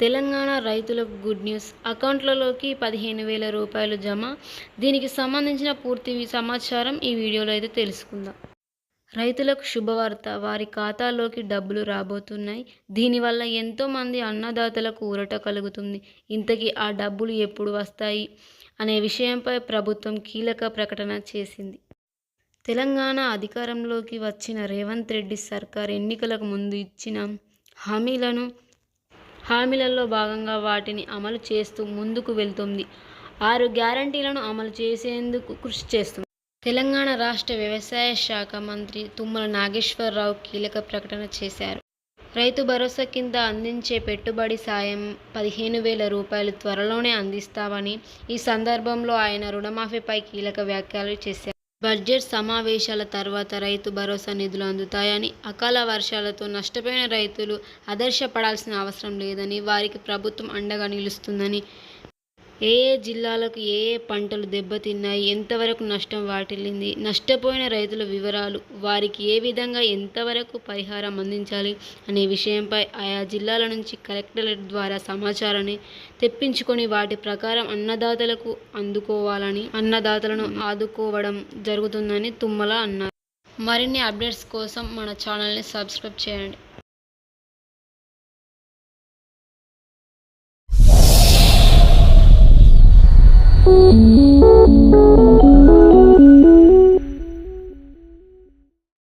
తెలంగాణ రైతులకు good news. అకౌంట్లలోకి పదిహేను వేల రూపాయలు జమ. దీనికి సంబంధించిన పూర్తి సమాచారం ఈ వీడియోలో అయితే తెలుసుకుందాం. రైతులకు శుభవార్త. వారి ఖాతాలోకి డబ్బులు రాబోతున్నాయి. దీనివల్ల ఎంతోమంది అన్నదాతలకు ఊరట కలుగుతుంది. ఇంతకీ ఆ డబ్బులు ఎప్పుడు వస్తాయి? అనే విషయంపై ప్రభుత్వం కీలక ప్రకటన చేసింది. తెలంగాణ అధికారంలోకి వచ్చిన రేవంత్ రెడ్డి సర్కార్ ఎన్నికలకు ముందు ఇచ్చిన హామీలను హామీలలో భాగంగా వాటిని అమలు చేస్తూ ముందుకు వెళ్తుంది. ఆరు గ్యారంటీలను అమలు చేసేందుకు కృషి చేస్తుంది. తెలంగాణ రాష్ట్ర వ్యవసాయ శాఖ మంత్రి తుమ్మల నాగేశ్వరరావు కీలక ప్రకటన చేశారు. రైతు భరోసా కింద అందించే పెట్టుబడి సాయం పదిహేను వేల రూపాయలు త్వరలోనే అందిస్తామని ఈ సందర్భంలో ఆయన రుణమాఫీపై కీలక వ్యాఖ్యలు చేశారు. బడ్జెట్ సమావేశాల తర్వాత రైతు భరోసా నిధులు అందుతాయని అకాల వర్షాలతో నష్టపోయిన రైతులు ఆదర్శపడాల్సిన అవసరం లేదని వారికి ప్రభుత్వం అండగా నిలుస్తుందని ఏ జిల్లాలకు ఏ ఏ పంటలు దెబ్బతిన్నాయి ఎంతవరకు నష్టం వాటిల్లింది నష్టపోయిన రైతుల వివరాలు వారికి ఏ విధంగా ఎంతవరకు పరిహారం అందించాలి అనే విషయంపై ఆయా జిల్లాల నుంచి కలెక్టరేట్ ద్వారా సమాచారాన్ని తెప్పించుకొని వాటి ప్రకారం అన్నదాతలకు అందుకోవాలని అన్నదాతలను ఆదుకోవడం జరుగుతుందని తుమ్మల అన్నారు. మరిన్ని అప్డేట్స్ కోసం మన ఛానల్ని సబ్స్క్రైబ్ చేయండి.